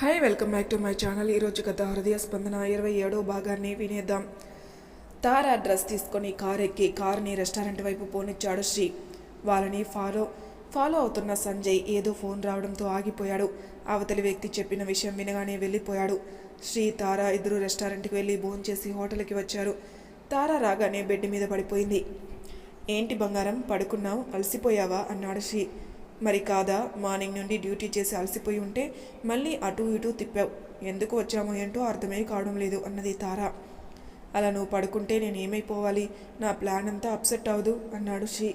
Hi welcome back to my channel. ఈరోజు గత హృదయ స్పందన ఇరవై ఏడో భాగాన్ని వినేద్దాం. తారా డ్రెస్ తీసుకొని కార్ ఎక్కి కార్ని రెస్టారెంట్ వైపు పోనిచ్చాడు శ్రీ. వాళ్ళని ఫాలో ఫాలో అవుతున్న సంజయ్ ఏదో ఫోన్ రావడంతో ఆగిపోయాడు. అవతలి వ్యక్తి చెప్పిన విషయం వినగానే వెళ్ళిపోయాడు. శ్రీ తారా ఇద్దరు రెస్టారెంట్కి వెళ్ళి భోంచేసి హోటల్కి వచ్చారు. తారా రాగానే బెడ్ మీద పడిపోయింది. ఏంటి బంగారం పడుకున్నావు అలసిపోయావా? అన్నాడు శ్రీ. మరి కాదా? మార్నింగ్ నుండి డ్యూటీ చేసి అలసిపోయి ఉంటే మళ్ళీ అటు ఇటు తిప్పావు. ఎందుకు వచ్చామో ఏంటో అర్థమే కావడం లేదు అన్నది తార. అలా నువ్వు పడుకుంటే నేను ఏమైపోవాలి నా ప్లాన్ అంతా అప్సెట్ అవదు అన్నాడు శ్రీ.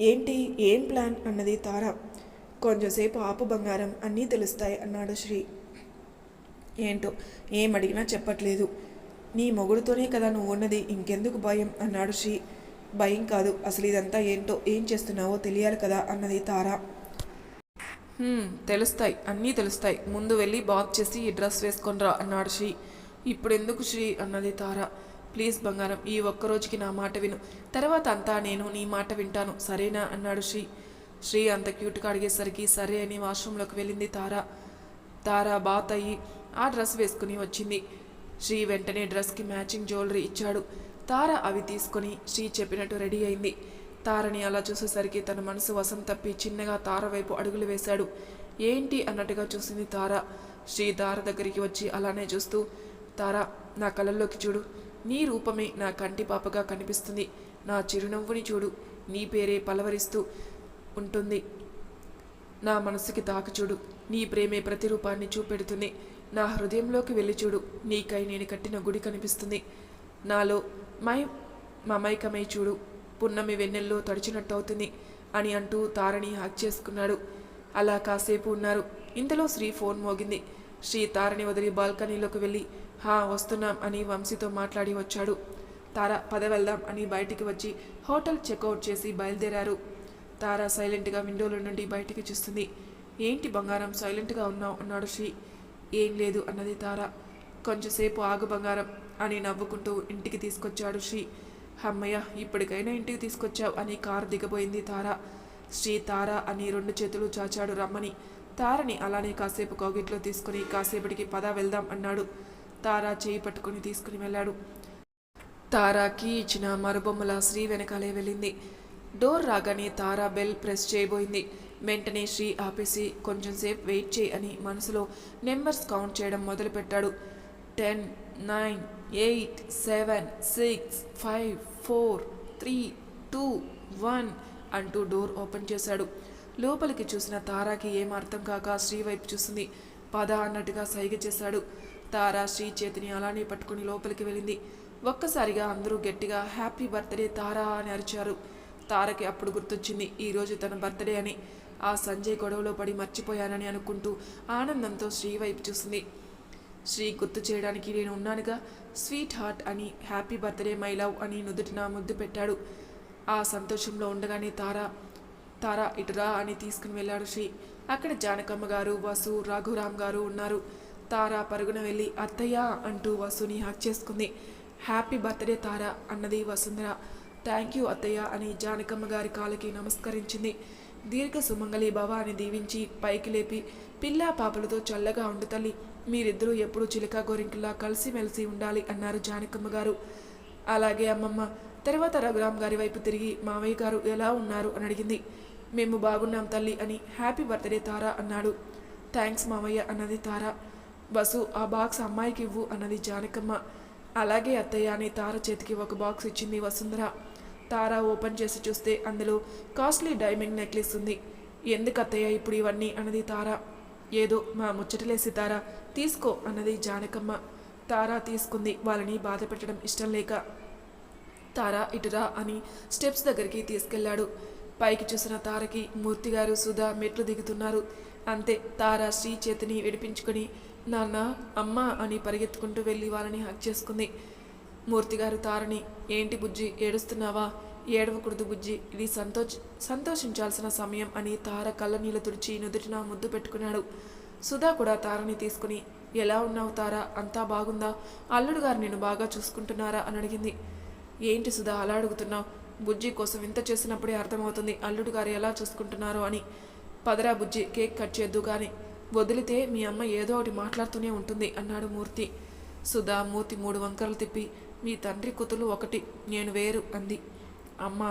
ఏంటి? ఏం ప్లాన్? అన్నది తార. కొంచెంసేపు ఆపు బంగారం అన్నీ తెలుస్తాయి అన్నాడు శ్రీ. ఏంటో? ఏం అడిగినా చెప్పట్లేదు. నీ మొగుడుతోనే కదా నువ్వు ఉన్నది ఇంకెందుకు భయం? అన్నాడు శ్రీ. భయం కాదు. అసలు ఇదంతా ఏంటో ఏం చేస్తున్నావో తెలియాలి కదా అన్నది తార. తెలుస్తాయి. అన్నీ తెలుస్తాయి. ముందు వెళ్ళి బాత్ చేసి ఈ డ్రెస్ వేసుకొనిరా అన్నాడు శ్రీ. ఇప్పుడు ఎందుకు శ్రీ అన్నది తార. ప్లీజ్ బంగారం ఈ ఒక్క రోజుకి నా మాట విను. తర్వాత అంతా నేను నీ మాట వింటాను. సరేనా అన్నాడు శ్రీ. శ్రీ అంత క్యూట్గా అడిగేసరికి సరే అని వాష్రూమ్లోకి వెళ్ళింది తార. తార బాత్ అయ్యి ఆ డ్రెస్ వేసుకుని వచ్చింది. శ్రీ వెంటనే డ్రెస్కి మ్యాచింగ్ జ్యువెలరీ ఇచ్చాడు. తార అవి తీసుకొని శ్రీ చెప్పినట్టు రెడీ అయింది. తారని అలా చూసేసరికి తన మనసు వసం తప్పి చిన్నగా తార వైపు అడుగులు వేశాడు. ఏంటి అన్నట్టుగా చూసింది తార. శ్రీ తార దగ్గరికి వచ్చి అలానే చూస్తూ తార నా కళ్ళల్లోకి చూడు. నీ రూపమే నా కంటి పాపగా కనిపిస్తుంది. నా చిరునవ్వుని చూడు. నీ పేరే పలవరిస్తూ ఉంటుంది. నా మనసుకి తాకుచూడు నీ ప్రేమే ప్రతిరూపాన్ని చూపెడుతుంది. నా హృదయంలోకి వెళ్ళి చూడు. నీకై నేను కట్టిన గుడి కనిపిస్తుంది. నాలో మై మమైకమై చూడు పున్నమి వెన్నెల్లో తడిచినట్టు అవుతుంది అని అంటూ తారని హక్ చేసుకున్నాడు. అలా కాసేపు ఉన్నారు. ఇంతలో శ్రీ ఫోన్ మోగింది. శ్రీ తారని వదిలి బాల్కనీలోకి వెళ్ళి హా వస్తున్నాం అని వంశీతో మాట్లాడి వచ్చాడు. తార పద వెళ్దాం అని బయటికి వచ్చి హోటల్ చెక్అవుట్ చేసి బయలుదేరారు. తార సైలెంట్గా విండోలో నుండి బయటికి చూస్తుంది. ఏంటి బంగారం సైలెంట్గా ఉన్నావు? అన్నాడు శ్రీ. ఏం లేదు అన్నది తార. కొంచెంసేపు ఆగు బంగారం. అని నవ్వుకుంటూ ఇంటికి తీసుకొచ్చాడు శ్రీ. అమ్మయ్య ఇప్పటికైనా ఇంటికి తీసుకొచ్చావు అని కారు దిగబోయింది తార. శ్రీ తార అని రెండు చేతులు చాచాడు రమ్మని. తారని అలానే కాసేపు కౌగిట్లో తీసుకుని కాసేపటికి పద వెళ్దాం అన్నాడు. తార చేయి పట్టుకుని తీసుకుని వెళ్ళాడు. తారాకి ఇచ్చిన మరుబొమ్మల శ్రీ వెనకాలే వెళ్ళింది. డోర్ రాగానే తారా బెల్ ప్రెస్ చేయబోయింది. వెంటనే శ్రీ ఆపేసి కొంచెం సేపు వెయిట్ చేయి అని మనసులో నెంబర్స్ కౌంట్ చేయడం మొదలుపెట్టాడు. Ten nine eight seven six five four three two one అంటూ డోర్ ఓపెన్ చేశాడు. లోపలికి చూసిన తారాకి ఏం అర్థం కాక శ్రీ వైపు చూసింది. పద అన్నట్టుగా సైగ చేశాడు. తారా శ్రీ చేతిని అలానే పట్టుకుని లోపలికి వెళ్ళింది. ఒక్కసారిగా అందరూ గట్టిగా హ్యాపీ బర్త్డే తారా అని అరిచారు. తారకి అప్పుడు గుర్తొచ్చింది ఈరోజు తన బర్త్డే అని. ఆ సంజయ్ గొడవలో పడి మర్చిపోయానని అనుకుంటూ ఆనందంతో శ్రీ వైపు చూసింది. శ్రీ గుర్తు చేయడానికి నేను ఉన్నానుగా. స్వీట్ హార్ట్ అని హ్యాపీ బర్త్డే మై లవ్ అని నుదుటిన ముద్దు పెట్టాడు. ఆ సంతోషంలో ఉండగానే తారా తారా ఇటురా అని తీసుకుని వెళ్ళాడు శ్రీ. అక్కడ జానకమ్మ గారు వసు రఘురామ్ గారు ఉన్నారు. తారా పరుగున వెళ్ళి అత్తయ్య అంటూ వసుని హక్ చేసుకుంది. హ్యాపీ బర్త్డే తారా అన్నది వసుంధర. థ్యాంక్ యూ అత్తయ్య అని జానకమ్మ గారి కాళ్ళకి నమస్కరించింది. దీర్ఘ సుమంగళి భవ అని దీవించి పైకి లేపి పిల్లా పాపలతో చల్లగా ఉండు తల్లి. మీరిద్దరూ ఎప్పుడూ చిలక గోరింకల్లా కలిసిమెలిసి ఉండాలి అన్నారు జానకమ్మ గారు. అలాగే అమ్మమ్మ తర్వాత రఘురామ్ గారి వైపు తిరిగి మావయ్య గారు ఎలా ఉన్నారు? అని అడిగింది. మేము బాగున్నాం తల్లి అని హ్యాపీ బర్త్డే తారా అన్నాడు. థ్యాంక్స్ మావయ్య అన్నది తారా. బసు ఆ బాక్స్ అమ్మాయికి ఇవ్వు అన్నది జానకమ్మ. అలాగే అత్తయ్య అని తార చేతికి ఒక బాక్స్ ఇచ్చింది వసుంధర. తార ఓపెన్ చేసి చూస్తే అందులో కాస్ట్లీ డైమండ్ నెక్లెస్ ఉంది. ఎందుకు అత్తయ్య ఇప్పుడు ఇవన్నీ? అన్నది తార. ఏదో మా ముచ్చటలేసి తార తీసుకో అన్నది జానకమ్మ. తార తీసుకుంది వాళ్ళని బాధ పెట్టడం ఇష్టం లేక. తారా ఇటురా అని స్టెప్స్ దగ్గరికి తీసుకెళ్ళాడు పైకి చూసిన తారకి మూర్తిగారు సుధా మెట్లు దిగుతున్నారు. అంతే తార శ్రీ చేతిని విడిపించుకొని నాన్న అమ్మ అని పరిగెత్తుకుంటూ వెళ్ళి వాళ్ళని హక్ చేసుకుంది. మూర్తిగారు తారని ఏంటి బుజ్జి ఏడుస్తున్నావా? ఏడవకూడదు బుజ్జి. ఇది సంతోష్ సంతోషించాల్సిన సమయం అని తార కళ్ళ నీళ్ళు తుడిచి నుదుటిన ముద్దు పెట్టుకున్నాడు. సుధా కూడా తారని తీసుకుని ఎలా ఉన్నావు తారా? అంతా బాగుందా? అల్లుడు గారు నేను బాగా చూసుకుంటున్నారా? అని అడిగింది. ఏంటి సుధా అలా అడుగుతున్నావు? బుజ్జి కోసం ఇంత చేసినప్పుడే అర్థమవుతుంది అల్లుడు గారు ఎలా చూసుకుంటున్నారో అని. పదరా బుజ్జి కేక్ కట్ చేద్దు కానీ వదిలితే మీ అమ్మ ఏదో ఒకటి మాట్లాడుతూనే ఉంటుంది అన్నాడు మూర్తి. సుధా మూర్తి మూడు వంకరలు తిప్పి మీ తండ్రి కూతులు ఒకటి నేను వేరు అంది. అమ్మ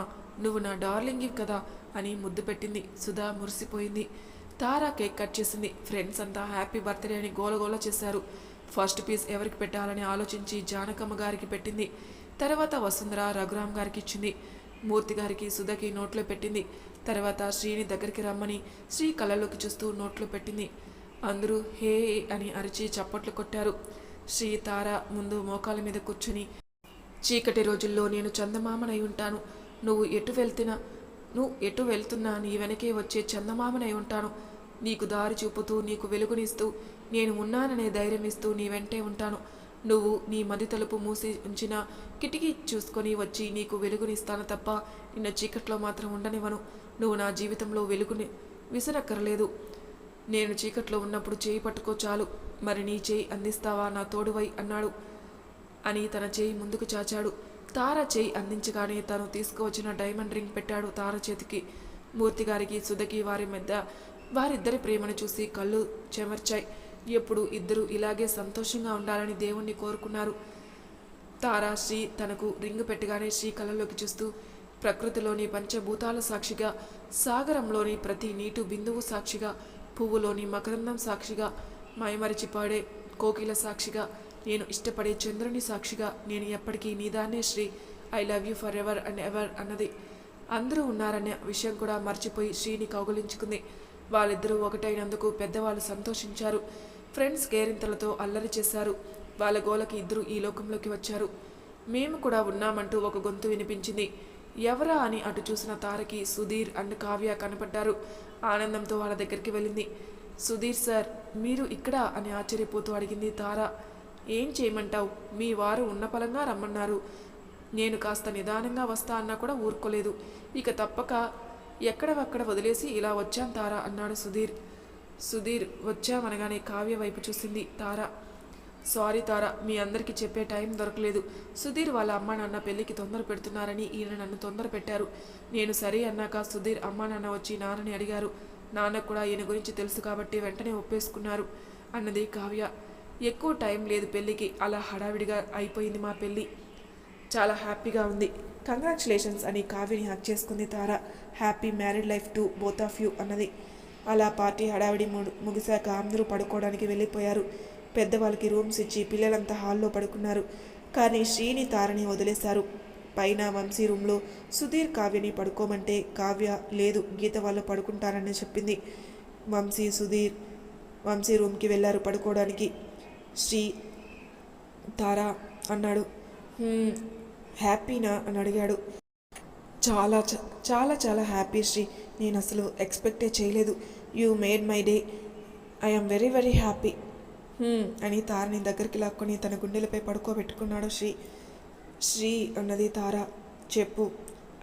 నువ్వు నా డార్లింగ్ కదా అని ముద్దు పెట్టింది. సుధా మురిసిపోయింది. తారా కేక్ కట్ చేసింది. ఫ్రెండ్స్ అంతా హ్యాపీ బర్త్డే అని గోలగోల చేశారు. ఫస్ట్ పీస్ ఎవరికి పెట్టాలని ఆలోచించి జానకమ్మ గారికి పెట్టింది. తర్వాత వసుంధర రఘురామ్ గారికి ఇచ్చింది. మూర్తి గారికి సుధకి నోట్లో పెట్టింది. తర్వాత శ్రీని దగ్గరికి రమ్మని శ్రీ కళ్ళలోకి చూస్తూ నోట్లో పెట్టింది. అందరూ హే అని అరిచి చప్పట్లు కొట్టారు. శ్రీ తార ముందు మోకాల మీద కూర్చుని చీకటి రోజుల్లో నేను చందమామనై ఉంటాను. నువ్వు ఎటు వెళ్తున్నా నువ్వు ఎటు వెళ్తున్నా నీ వెనకే వచ్చే చందమామనై ఉంటాను. నీకు దారి చూపుతూ నీకు వెలుగునిస్తూ నేను ఉన్నాననే ధైర్యం ఇస్తూ నీ వెంటే ఉంటాను. నువ్వు నీ మది తలుపు మూసి ఉంచిన కిటికీ చూసుకొని వచ్చి నీకు వెలుగునిస్తాను తప్ప నిన్న చీకట్లో మాత్రం ఉండనివ్వను. నువ్వు నా జీవితంలో వెలుగుని విసరక్కర్లేదు. నేను చీకట్లో ఉన్నప్పుడు చేయి పట్టుకో చాలు. మరి నీ చేయి అందిస్తావా? నా తోడువై అన్నాడు. అని తన చేయి ముందుకు చాచాడు. తార చేయి అందించగానే తను తీసుకువచ్చిన డైమండ్ రింగ్ పెట్టాడు తార చేతికి మూర్తి గారికి సుధకి వారి మధ్య వారిద్దరి ప్రేమను చూసి కళ్ళు చెమర్చాయి. ఎప్పుడు ఇద్దరు ఇలాగే సంతోషంగా ఉండాలని దేవుణ్ణి కోరుకున్నారు. తారా శ్రీ తనకు రింగు పెట్టగానే శ్రీ కళ్ళలోకి చూస్తూ ప్రకృతిలోని పంచభూతాల సాక్షిగా సాగరంలోని ప్రతి నీటు బిందువు సాక్షిగా పువ్వులోని మకరందం సాక్షిగా మైమరిచి పాడే కోకిల సాక్షిగా నేను ఇష్టపడే చంద్రుని సాక్షిగా నేను ఎప్పటికీ నీదానే Sri I love you forever and ever అన్నది. అందరూ ఉన్నారనే విషయం కూడా మర్చిపోయి శ్రీని కౌగులించుకుంది. వాళ్ళిద్దరూ ఒకటైనందుకు పెద్దవాళ్ళు సంతోషించారు. ఫ్రెండ్స్ కేరింతలతో అల్లరి చేశారు. వాళ్ళ గోలకి ఇద్దరు ఈ లోకంలోకి వచ్చారు. మేము కూడా ఉన్నామంటూ ఒక గొంతు వినిపించింది. ఎవరా అని అటు చూసిన తారకి సుధీర్ అండ్ కావ్య కనపడ్డారు. ఆనందంతో వాళ్ళ దగ్గరికి వెళ్ళింది. సుధీర్ సార్ మీరు ఇక్కడ అని ఆశ్చర్యపోతూ అడిగింది తార. ఏం చేయమంటావు? మీ వారు ఉన్నపలంగా రమ్మన్నారు. నేను కాస్త నిదానంగా వస్తా అన్నా కూడా ఊరుకోలేదు. ఇక తప్పక ఎక్కడవక్కడ వదిలేసి ఇలా వచ్చాం తారా అన్నాడు సుధీర్. సుధీర్ వచ్చామనగానే కావ్య వైపు చూసింది తారా. సారీ తారా మీ అందరికీ చెప్పే టైం దొరకలేదు. సుధీర్ వాళ్ళ అమ్మా నాన్న పెళ్ళికి తొందర పెడుతున్నారని ఈయన నన్ను తొందర పెట్టారు. నేను సరే అన్నాక సుధీర్ అమ్మా నాన్న వచ్చి నాన్నని అడిగారు. నాన్న కూడా ఈయన గురించి తెలుసు కాబట్టి వెంటనే ఒప్పేసుకున్నారు అన్నది కావ్య. ఎక్కువ టైం లేదు పెళ్ళికి. అలా హడావిడిగా అయిపోయింది మా పెళ్ళి. చాలా హ్యాపీగా ఉంది. కంగ్రాచులేషన్స్ అని కావ్యని హక్ చేసుకుంది Tara. Happy married life to both of you అన్నది. అలా పార్టీ హడావిడి ముగిశాక అందరూ పడుకోవడానికి వెళ్ళిపోయారు. పెద్దవాళ్ళకి రూమ్స్ ఇచ్చి పిల్లలంతా హాల్లో పడుకున్నారు. కానీ శ్రీని తారని వదిలేశారు. పైన వంశీ రూమ్లో సుధీర్ కావ్యని పడుకోమంటే కావ్య లేదు గీత వాళ్ళు పడుకుంటారని చెప్పింది. వంశీ సుధీర్ వంశీ రూమ్కి వెళ్ళారు పడుకోవడానికి. శ్రీ తారా అన్నాడు. హ్యాపీనా అని అడిగాడు. చాలా చ- చాలా చాలా హ్యాపీ శ్రీ. నేను అసలు ఎక్స్పెక్టే చేయలేదు. You made my day. I'm very very happy. అని తారని దగ్గరికి లాక్కొని తన గుండెలపై పడుకోబెట్టుకున్నాడు శ్రీ. శ్రీ అన్నది తార. చెప్పు.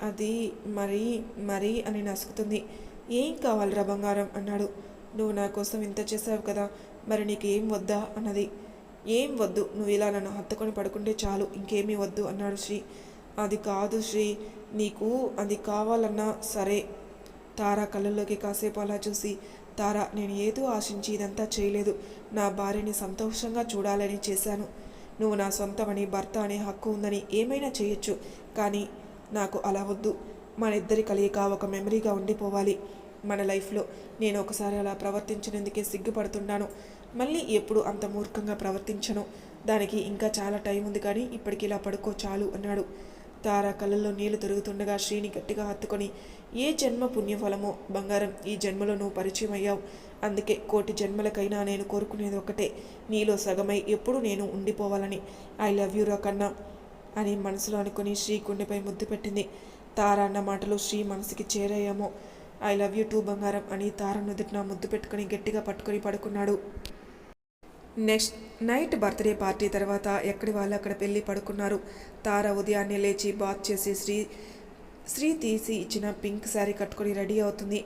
అది మరి మరి అని నసుకుతుంది. ఏం కావాలిరా బంగారం? అన్నాడు. నువ్వు నా కోసం ఇంత చేసావు కదా. మరి నీకు ఏం వద్దా అన్నది. ఏం వద్దు నువ్వు ఇలా నన్ను హత్తుకొని పడుకుంటే చాలు ఇంకేమీ వద్దు అన్నాడు శ్రీ. అది కాదు శ్రీ నీకు అది కావాలన్నా సరే. తారా కళ్ళల్లోకి కాసేపు అలా చూసి తారా నేను ఏదో ఆశించి ఇదంతా చేయలేదు. నా భార్యని సంతోషంగా చూడాలని చేశాను. నువ్వు నా సొంతమని భర్త అనే హక్కు ఉందని ఏమైనా చేయొచ్చు కానీ నాకు అలా వద్దు. మన ఇద్దరి కలయిక ఒక మెమరీగా ఉండిపోవాలి. మన లైఫ్లో నేను ఒకసారి అలా ప్రవర్తించినందుకే సిగ్గుపడుతున్నాను. మళ్ళీ ఎప్పుడు అంత మూర్ఖంగా ప్రవర్తించను. దానికి ఇంకా చాలా టైం ఉంది కానీ ఇప్పటికి ఇలా పడుకో చాలు అన్నాడు. తార కళ్ళల్లో నీళ్ళు తిరుగుతుండగా శ్రీని గట్టిగా హత్తుకొని ఏ జన్మ పుణ్యఫలమో? బంగారం ఈ జన్మలో నువ్వు పరిచయం అయ్యావు. అందుకే కోటి జన్మలకైనా నేను కోరుకునేది ఒకటే నీలో సగమై ఎప్పుడు నేను ఉండిపోవాలని. ఐ లవ్ యూ రా కన్నా అని మనసులో అనుకుని శ్రీ గుండెపై ముద్దు పెట్టింది. తార అన్న మాటలు శ్రీ మనసుకి చేరయ్యామో ఐ లవ్ యూ టూ బంగారం అని తార నుదుటిన ముద్దు పెట్టుకుని గట్టిగా పట్టుకొని పడుకున్నాడు. నెక్స్ట్ నైట్ బర్త్డే పార్టీ తర్వాత ఎక్కడి వాళ్ళు అక్కడ పెళ్ళి పడుకున్నారు? తార ఉదయాన్నే లేచి బాత్ చేసి శ్రీ శ్రీ తీసి ఇచ్చిన పింక్ శారీ కట్టుకొని రెడీ అవుతుంది.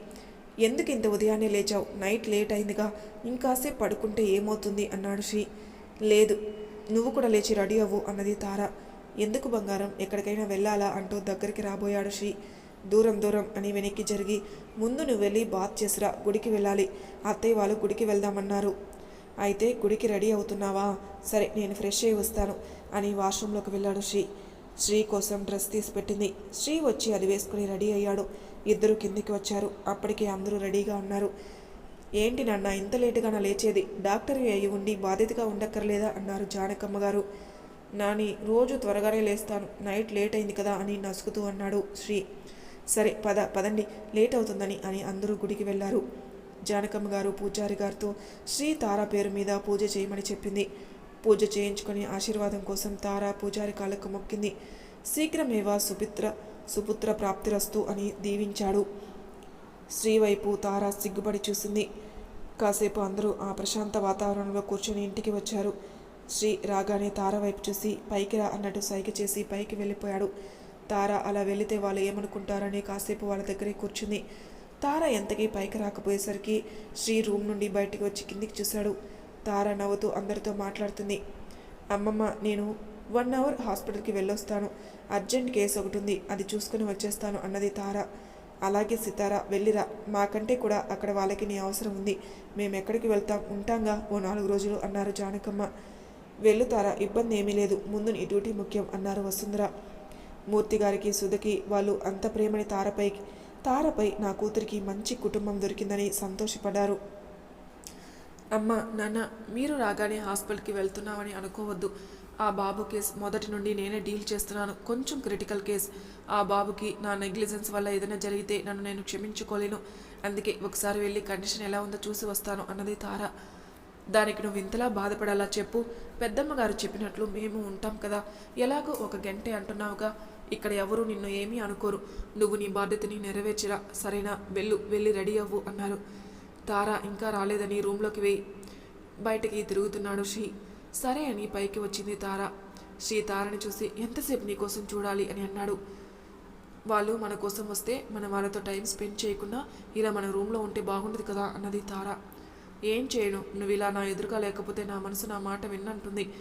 ఎందుకు ఇంత ఉదయాన్నే లేచావు? నైట్ లేట్ అయిందిగా. ఇంకాసేపు పడుకుంటే ఏమవుతుంది? అన్నాడు శ్రీ. లేదు నువ్వు కూడా లేచి రెడీ అవ్వు అన్నది తార. ఎందుకు బంగారం? ఎక్కడికైనా వెళ్ళాలా? అంటూ దగ్గరికి రాబోయాడు శ్రీ. దూరం దూరం అని వెనక్కి జరిగి ముందు నువ్వు వెళ్ళి బాత్ చేసిరా గుడికి వెళ్ళాలి. అత్తయ్య వాళ్ళు గుడికి వెళ్దామన్నారు. అయితే గుడికి రెడీ అవుతున్నావా? సరే నేను ఫ్రెష్ అయ్యి వస్తాను అని వాష్రూంలోకి వెళ్ళాడు శ్రీ. శ్రీ కోసం డ్రెస్ తీసి పెట్టింది శ్రీ వచ్చి అది వేసుకుని రెడీ అయ్యాడు. ఇద్దరు కిందికి వచ్చారు. అప్పటికే అందరూ రెడీగా ఉన్నారు. ఏంటి నాన్న ఇంత లేటుగా నా లేచేది? డాక్టర్ అయి ఉండి బాధ్యతగా ఉండక్కర్లేదా? అన్నారు జానకమ్మ గారు. నాని రోజు త్వరగానే లేస్తాను. నైట్ లేట్ అయింది కదా అని నసుకుతూ అన్నాడు శ్రీ. సరే పద పదండి. లేట్ అవుతుందని అని అందరూ గుడికి వెళ్ళారు. జానకమ్మ గారు పూజారి గారితో శ్రీ తార పేరు మీద పూజ చేయమని చెప్పింది. పూజ చేయించుకొని ఆశీర్వాదం కోసం తార పూజారి కాళ్ళకు మొక్కింది. శీఘ్రమేవా సుపిత్ర సుపుత్ర ప్రాప్తిరస్తు అని దీవించాడు. శ్రీ వైపు తార సిగ్గుపడి చూసింది. కాసేపు అందరూ ఆ ప్రశాంత వాతావరణంలో కూర్చొని ఇంటికి వచ్చారు. శ్రీ రాగానే తార వైపు చూసి పైకి రా అన్నట్టు సైగ చేసి పైకి వెళ్ళిపోయాడు. తార అలా వెళితే వాళ్ళు ఏమనుకుంటారని కాసేపు వాళ్ళ దగ్గరే కూర్చుంది. తార ఎంతకీ పైకి రాకపోయేసరికి శ్రీ రూమ్ నుండి బయటికి వచ్చి కిందికి చూశాడు. తార నవ్వుతూ అందరితో మాట్లాడుతుంది. అమ్మమ్మ నేను వన్ అవర్ హాస్పిటల్కి వెళ్ళొస్తాను. అర్జెంట్ కేసు ఒకటి ఉంది అది చూసుకుని వచ్చేస్తాను అన్నది తార. అలాగే సితార వెళ్ళిరా. మాకంటే కూడా అక్కడ వాళ్ళకి నీ అవసరం ఉంది. మేము ఎక్కడికి వెళ్తాం? ఉంటాంగా? ఓ నాలుగు రోజులు అన్నారు జానకమ్మ. వెళ్ళుతారా ఇబ్బంది ఏమీ లేదు. ముందు నీ డ్యూటీ ముఖ్యం అన్నారు వసుంధర. మూర్తి గారికి సుధకి వాళ్ళు అంత ప్రేమని తారపై తారపై నా కూతురికి మంచి కుటుంబం దొరికిందని సంతోషపడ్డారు. అమ్మ నాన్న మీరు రాగానే హాస్పిటల్కి వెళ్తున్నామని అనుకోవద్దు. ఆ బాబు కేస్ మొదటి నుండి నేనే డీల్ చేస్తున్నాను. కొంచెం క్రిటికల్ కేస్. ఆ బాబుకి నా నెగ్లిజెన్స్ వల్ల ఏదైనా జరిగితే నన్ను నేను క్షమించుకోలేను. అందుకే ఒకసారి వెళ్ళి కండిషన్ ఎలా ఉందో చూసి వస్తాను అన్నది తార. దానికి నువ్వు ఇంతలా బాధపడాలా చెప్పు. పెద్దమ్మ గారు చెప్పినట్లు మేము ఉంటాం కదా. ఎలాగో ఒక గంటే అంటున్నావుగా. ఇక్కడ ఎవరు నిన్ను ఏమీ అనుకోరు. నువ్వు నీ బాధ్యతని నెరవేర్చిరా. సరేనా? వెళ్ళు వెళ్ళి రెడీ అవ్వు అన్నారు. తార ఇంకా రాలేదని రూమ్లోకి వెయ్యి బయటికి తిరుగుతున్నాడు శ్రీ సరే అని పైకి వచ్చింది తార. శ్రీ తారని చూసి ఎంతసేపు నీ కోసం చూడాలి? అని అన్నాడు. వాళ్ళు మన కోసం వస్తే మనం వాళ్ళతో టైం స్పెండ్ చేయకుండా ఇలా మన రూమ్లో ఉంటే బాగుండదు కదా? అన్నది తార. ఏం చేయను. నువ్వు ఇలా నా ఎదురుగా లేకపోతే నా మనసు నా మాట విన్నంటుంది.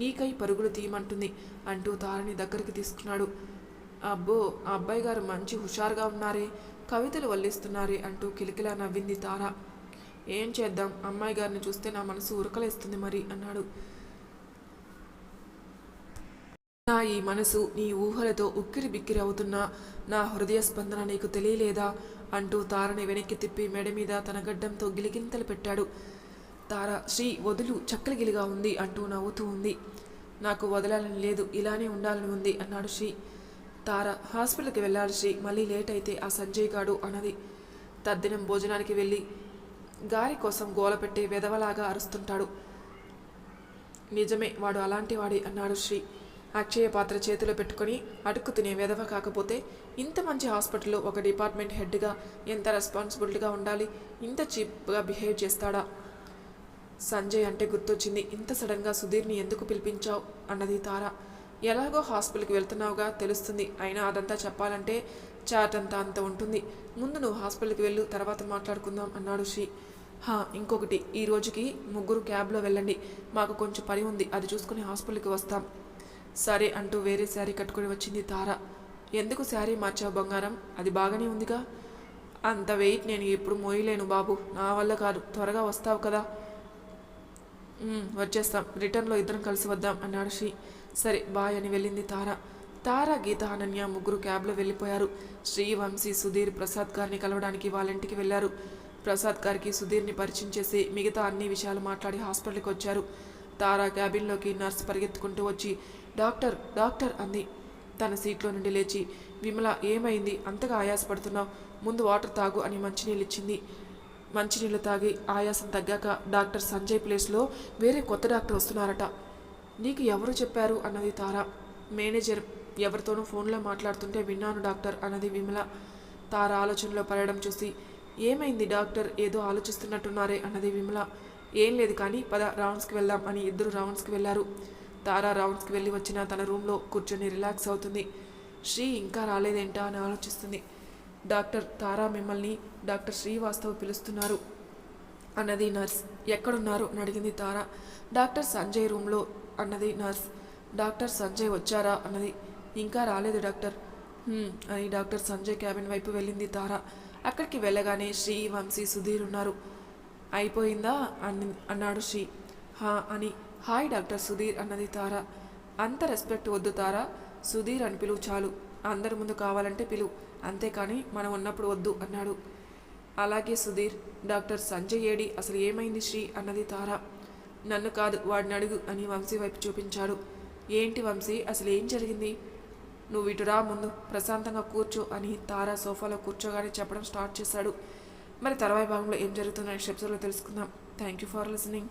నీకై పరుగులు తీయమంటుంది అంటూ తారని దగ్గరికి తీసుకున్నాడు. అబ్బో ఆ అబ్బాయి గారు మంచి హుషారుగా ఉన్నారే కవితలు వల్లిస్తున్నారే అంటూ కిలకిలా నవ్వింది తార. ఏం చేద్దాం అమ్మాయి గారిని చూస్తే నా మనసు ఉరకలేస్తుంది మరి అన్నాడు. నా ఈ మనసు నీ ఊహలతో ఉక్కిరి బిక్కిరి అవుతున్నా నా హృదయ స్పందన నీకు తెలియలేదా అంటూ తారని వెనక్కి తిప్పి మెడ మీద తన గడ్డంతో గిలిగింతలు పెట్టాడు. తార శ్రీ వదులు చక్కలిగిలిగా ఉంది అంటూ నవ్వుతూ ఉంది. నాకు వదలాలని లేదు ఇలానే ఉండాలని ఉంది అన్నాడు శ్రీ. తార హాస్పిటల్కి వెళ్ళాలి శ్రీ మళ్ళీ లేట్ అయితే ఆ సంజయ్ గాడు అన్నది. తద్దినం భోజనానికి వెళ్ళి గారి కోసం గోల పెట్టి వెదవలాగా అరుస్తుంటాడు. నిజమే వాడు అలాంటి వాడి అన్నాడు శ్రీ. అక్షయ పాత్ర చేతిలో పెట్టుకొని అడుక్కు తినే వెధవ కాకపోతే ఇంత మంచి హాస్పిటల్లో ఒక డిపార్ట్మెంట్ హెడ్గా ఎంత రెస్పాన్సిబిలిటీగా ఉండాలి ఇంత చీప్గా బిహేవ్ చేస్తాడా? సంజయ్ అంటే గుర్తొచ్చింది. ఇంత సడన్గా సుధీర్ని ఎందుకు పిలిపించావు? అన్నది తార. ఎలాగో హాస్పిటల్కి వెళ్తున్నావుగా తెలుస్తుంది. అయినా అదంతా చెప్పాలంటే చాట్ అంతా అంత ఉంటుంది. ముందు నువ్వు హాస్పిటల్కి వెళ్ళు తర్వాత మాట్లాడుకుందాం అన్నాడు శ్రీ హా ఇంకొకటి. ఈ రోజుకి ముగ్గురు క్యాబ్లో వెళ్ళండి. మాకు కొంచెం పని ఉంది. అది చూసుకుని హాస్పిటల్కి వస్తాం. సరే అంటూ వేరే శారీ కట్టుకొని వచ్చింది తార. ఎందుకు శారీ మార్చావు బంగారం? అది బాగానే ఉందిగా. అంత వెయిట్ నేను ఎప్పుడు మోయలేను బాబు. నా వల్ల కాదు. త్వరగా వస్తావు కదా. వచ్చేస్తాం. రిటర్న్లో ఇద్దరం కలిసి వద్దాం అన్నాడు శ్రీ. సరే బాయ్ అని వెళ్ళింది తార. తార గీత అనన్య ముగ్గురు క్యాబ్లో వెళ్ళిపోయారు. శ్రీ వంశీ సుధీర్ ప్రసాద్ గారిని కలవడానికి వాళ్ళ ఇంటికి వెళ్ళారు. ప్రసాద్ గారికి సుధీర్ని పరిచయం చేసి మిగతా అన్ని విషయాలు మాట్లాడి హాస్పిటల్కి వచ్చారు. తార క్యాబిన్లోకి నర్స్ పరిగెత్తుకుంటూ వచ్చి డాక్టర్ డాక్టర్ అంది. తన సీట్లో నుండి లేచి విమల ఏమైంది? అంతగా ఆయాసపడుతున్నావు. ముందు వాటర్ తాగు అని మంచినీళ్ళు ఇచ్చింది. మంచినీళ్ళు తాగి ఆయాసం తగ్గాక డాక్టర్ సంజయ్ ప్లేస్లో వేరే కొత్త డాక్టర్ వస్తున్నారట. నీకు ఎవరు చెప్పారు? అన్నది తార. మేనేజర్ ఎవరితోనూ ఫోన్లో మాట్లాడుతుంటే విన్నాను డాక్టర్ అన్నది విమల. తార ఆలోచనలో పడడం చూసి ఏమైంది డాక్టర్? ఏదో ఆలోచిస్తున్నట్టున్నారే అన్నది విమల. ఏం లేదు కానీ పద రౌండ్స్కి వెళ్దాం అని ఇద్దరు రౌండ్స్కి వెళ్ళారు తారా రౌండ్స్కి వెళ్ళి వచ్చిన తన రూమ్లో కూర్చొని రిలాక్స్ అవుతుంది. శ్రీ ఇంకా రాలేదేంటా అని ఆలోచిస్తుంది. డాక్టర్ తారా మిమ్మల్ని డాక్టర్ శ్రీవాస్తవ్ పిలుస్తున్నారు అన్నది నర్స్. ఎక్కడున్నారు? అని అడిగింది తార. డాక్టర్ సంజయ్ రూమ్లో అన్నది నర్స్. డాక్టర్ సంజయ్ వచ్చారా? అన్నది. ఇంకా రాలేదు డాక్టర్. అని డాక్టర్ సంజయ్ క్యాబిన్ వైపు వెళ్ళింది తార. అక్కడికి వెళ్ళగానే శ్రీ వంశీ సుధీర్ ఉన్నారు. అయిపోయిందా? అని అన్నాడు శ్రీ. హా అని. హాయ్ డాక్టర్ సుధీర్ అన్నది తార. అంత రెస్పెక్ట్ వద్దు తారా. సుధీర్ అని పిలువు చాలు. అందరి ముందు కావాలంటే పిలువు అంతేకాని మనం ఉన్నప్పుడు వద్దు అన్నాడు. అలాగే సుధీర్ డాక్టర్ సంజయ్ ఏడి అసలు ఏమైంది శ్రీ అన్నది తార. నన్ను కాదు వాడిని అడుగు అని వంశీ వైపు చూపించాడు. ఏంటి వంశీ అసలు ఏం జరిగింది? నువ్వు ఇటురా ముందు ప్రశాంతంగా కూర్చో అని తారా సోఫాలో కూర్చోగానే చెప్పడం స్టార్ట్ చేశాడు. మరి తర్వాయి భాగంలో ఏం జరుగుతుందో నెక్స్ట్ ఎపిసోడ్లో తెలుసుకుందాం. Thank you for listening.